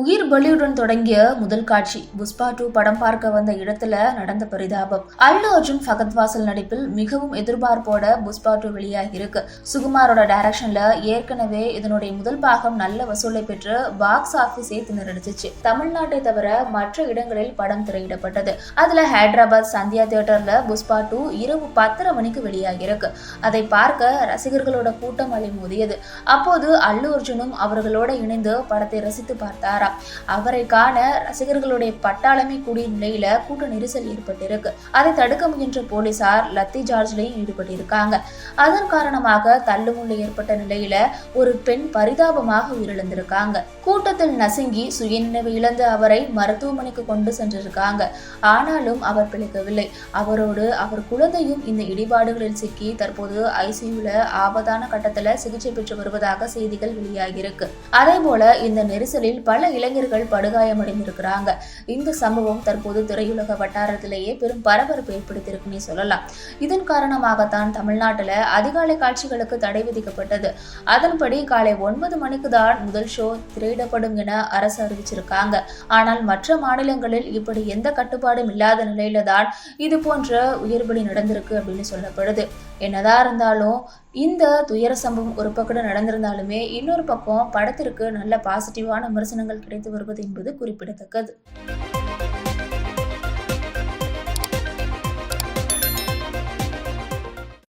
உயிர் பலியுடன் தொடங்கிய முதல் காட்சி. புஷ்பா டூ படம் பார்க்க வந்த இடத்துல நடந்த பரிதாபம். அல்லு அர்ஜுன் ஃபகத் வாசல் நடிப்பில் மிகவும் எதிர்பார்ப்போட புஷ்பா டூ வெளியாகி இருக்கு. சுகுமாரோட டைரக்ஷன்ல ஏற்கனவே இதனுடைய முதல் பாகம் நல்ல வசூலை பெற்று பாக்ஸ் ஆபீஸே திணறடிச்சிச்சு. தமிழ்நாட்டை தவிர மற்ற இடங்களில் படம் திரையிடப்பட்டது. அதுல ஹைதராபாத் சந்தியா தியேட்டர்ல புஷ்பா டூ இரவு பத்தரை மணிக்கு வெளியாகி இருக்கு. அதை பார்க்க ரசிகர்களோட கூட்டம் அலைமோதியது. அப்போது அல்லு அர்ஜுனும் அவர்களோட இணைந்து படத்தை ரசித்து பார்த்தார் பார்த்தாராம் அவரை காண ரசிகர்களுடைய பட்டாளமே கூடிய நிலையில கூட்ட நெரிசல் ஏற்பட்டிருக்கு. அதை தடுக்க முயன்ற போலீசார் லத்தி ஜார்ஜ்லையும் ஈடுபட்டிருக்காங்க. அதன் காரணமாக தள்ளுமுள்ளு ஏற்பட்ட நிலையில ஒரு பெண் பரிதாபமாக உயிரிழந்திருக்காங்க. கூட்டத்தில் நசுங்கி சுயநினைவு இழந்த அவரை மருத்துவமனைக்கு கொண்டு சென்றிருக்காங்க. ஆனாலும் அவர் பிழைக்கவில்லை. அவரோடு அவர் குழந்தையும் இந்த இடிபாடுகளில் சிக்கி தற்போது ஐசியூல ஆபத்தான கட்டத்துல சிகிச்சை பெற்று வருவதாக செய்திகள் வெளியாகியிருக்கு. அதே போல இந்த நெரிசலில் பல இளைஞர்கள் படுகாயமடைந்திருக்கிறாங்க. இந்த சம்பவம் தற்போது திரையுலக வட்டாரத்திலேயே பெரும் பரபரப்பு ஏற்படுத்தியிருக்குன்னு சொல்லலாம். இதன் காரணமாகத்தான் தமிழ்நாட்டில் அதிகாலை காட்சிகளுக்கு தடை விதிக்கப்பட்டது. அதன்படி காலை ஒன்பது மணிக்கு தான் முதல் ஷோ திரையிடப்படும் என அரசு அறிவிச்சிருக்காங்க. ஆனால் மற்ற மாநிலங்களில் இப்படி எந்த கட்டுப்பாடும் இல்லாத நிலையில தான் இது போன்ற உயிர்பலி நடந்திருக்கு அப்படின்னு சொல்லப்படுது. என்னதான் இருந்தாலும் இந்த துயர சம்பவம் ஒரு பக்கம் நடந்திருந்தாலுமே இன்னொரு பக்கம் படத்திற்கு நல்ல பாசிட்டிவான விமர்சனங்கள் கிடைத்து வருவது என்பது குறிப்பிடத்தக்கது.